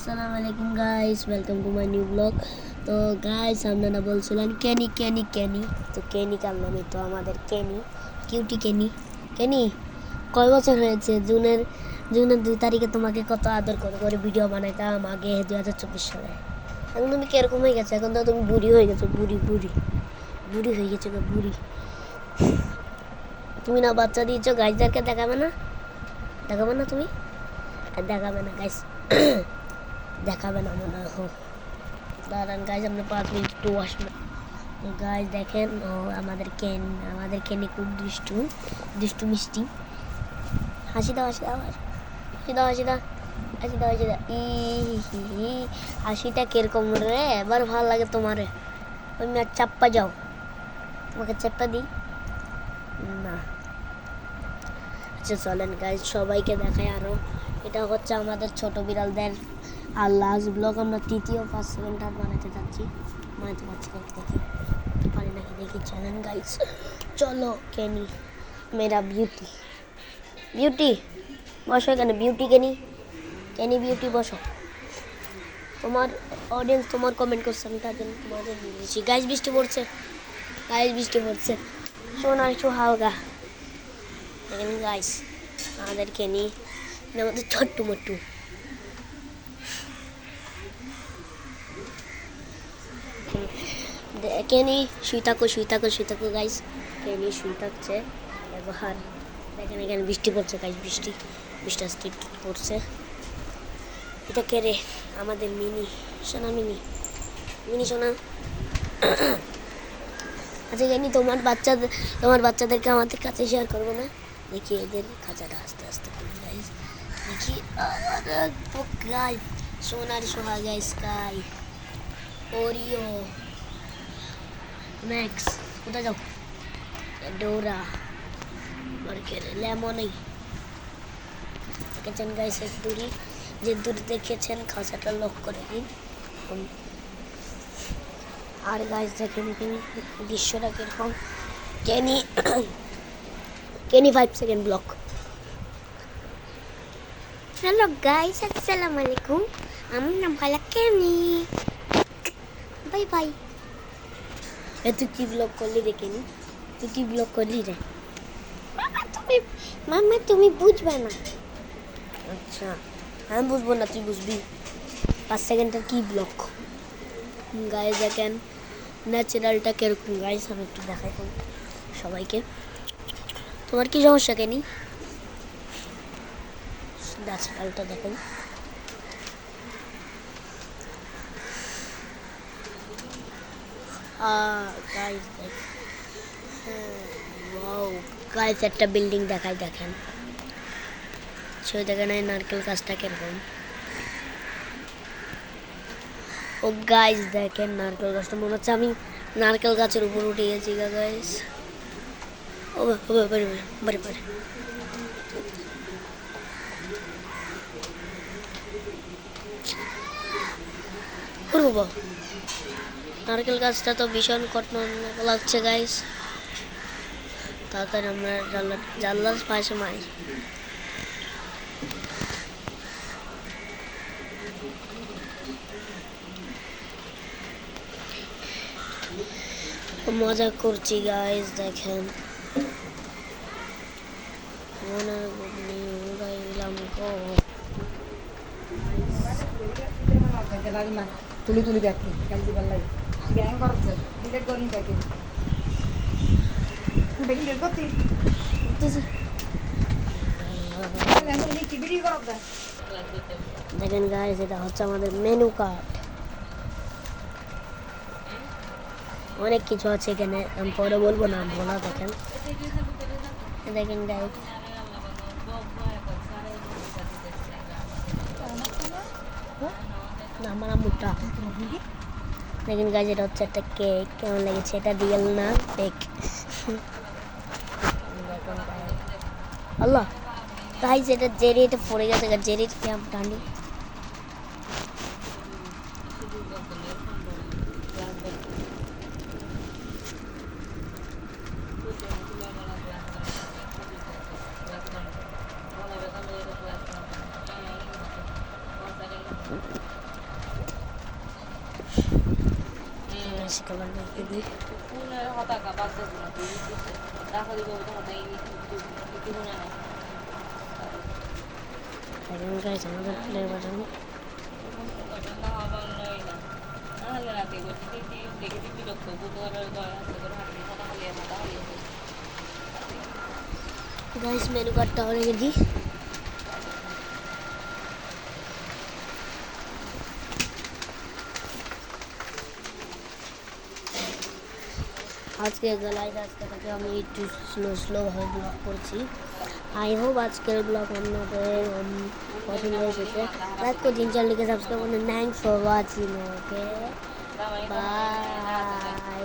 আসসালামু আলাইকুম guys welcome to my new vlog তো গাইস আপনারা বলছিলেন কেনি কেনি কেনি তো কেনি কার নামে তো, আমাদের কেনি কিউটি কেনি কেনি কয় বছর হয়েছে? জুনের জুনের দুই তারিখে তোমাকে কত আদর করে করে ভিডিও বানাইতাম আগে দু হাজার চব্বিশ সালে। এখন তুমি কীরকম হয়ে গেছো? এখন তো তুমি বুড়ি হয়ে গেছো, বুড়ি বুড়ি। বুড়ি হয়ে গেছো বুড়ি। তুমি না বাচ্চা দিয়েছ গাইজদেরকে দেখাবে না? দেখাবে না তুমি? আর দেখাবে না গাইস দেখাবে না মনে হয়। দাঁড়ান গাইজ আমরা পাঁচ মিনিট একটু আসবে গাইজ দেখেন, ও আমাদের কেন আমাদের কেনি খুব দুষ্টু দুষ্টু মিষ্টি। হাসি দাও হাসি দাও হাসি দাও হাসি দাও হাসি দাও হাসি দাও ই হাসিটা কীরকম রে? এবার ভালো লাগে তোমারে। ওই না চাপ্পা যাও। তোমাকে চাপ্পা দিই? না। আচ্ছা চলেন গাইজ সবাইকে দেখায় আরও এটা হচ্ছে আমাদের ছোট বিড়ালদের আর লাস্ট ব্লগ আমরা তৃতীয় ফার্স্ট সেকেন্ড থার্ড বানাতে যাচ্ছি। বানাতে পারছি নাকি দেখি। পারি নাকি দেখি চলেন গাইস চলো কেনি মেরা বিউটি বিউটি বসো এখানে বিউটি কেনি কেনি বিউটি বসো। তোমার অডিয়েন্স তোমার কমেন্ট করছে আমি তার জন্য তোমাদের বলেছি গাইজ বৃষ্টি পড়ছে। গাইজ বৃষ্টি পড়ছে। একটু হালকা। দেখেন গাইস আমাদেরকে নিয়ে আমাদের ছোট্ট মোট্টু। কেনি শুই থাকো শুই থাকো শুই থাকো গাইস কেনি শুই থাকছে, এবার দেখেন এখানে বৃষ্টি পড়ছে গাইস বৃষ্টি বৃষ্টি একটু পড়ছে। এটা কে রে? আমাদের মিনি, সোনা মিনি। মিনি, সোনা। আচ্ছা জানি তোমার বাচ্চাদের, তোমার বাচ্চাদেরকে আমাদের কাছে শেয়ার করব না? দেখি এদের খাঁচাটা আস্তে আস্তে খুলে গাইস দেখি গাই সোনার সোহা গাইস গাই ওরিও ম্যাক্স কোথায় যাও ডোরা মার্কেট লেমনই। দেখেছেন গাইস এক দূরি যে দূরে দেখেছেন, খাঁচাটা লক করে দিন। আর গাছ দেখে দেখুন দৃশ্যটা কীরকম? কেনি কেনি five second block hello guys আসসালামু আলাইকুম আমার নাম হলো কেনি বাই বাই এ তুই কি ব্লগ করলি রে কেনি তুই কি ব্লগ করলি রে? মামা তুমি মামা তুমি বুঝবে না। আচ্ছা আমি বুঝব না তুই বুঝবি। পাঁচ সেকেন্ডের কি ব্লক গায়ে দেখেন ন্যাচারালটা কীরকম? গাইস আমি একটু দেখাই সবাইকে। তোমার কি সমস্যা কেনি? ন্যাচারালটা দেখুন। গাইস দেখ। ওয়াও গাইস একটা বিল্ডিং দেখাই, দেখেন। ছবি দেখেন এই নারকেল গাছটা কীরকম। ও গাইস দেখেন নারকেল গাছটা, মনে হচ্ছে আমি নারকেল গাছের উপর উঠে গেছি, গা গাইস ও বারে বারে বারে বাবা। নারকেল গাছটা তো ভীষণ কঠিন লাগছে গাইস তাড়াতাড়ি আমরা জানলা জানলার পাশে মারি মজা করছি গাইস দেখেন তুলি তুলি দেখি কালকে ভালো লাগে গ্যাং করছে ডিলেট করি দেখি ডিলেট করতি কি ভিডিও করব দেখেন গাইস এটা হচ্ছে আমাদের মেনু কার্ড অনেক কিছু আছে এখানে আমি পরে বলব না বলা দেখেন এ দেখেন গাইস না আমার আম্মুটা দেখেন গাইস এটা হচ্ছে একটা কেক। কেমন লেগেছে? এটা রিয়েল না ফেক আল্লাহ গাইস এটা জেরি, এটা পড়ে গেছে জেরি ক্যাম্প টানি শিকাবার রেখে হালিয়ে মাথা হালিয়ে গাইস মেনু কার্ডটাও রেখে দিই। আজকে গলায় আজকে থেকে আমি একটু স্লো স্লো স্লোভাবে ব্লগ করছি। আই হোপ আজকের ব্লগ আপনাদের পছন্দ হয়েছে। লাইক করে তিন চার লিখে সাবস্ক্রাইব করুন thanks for watching okay bye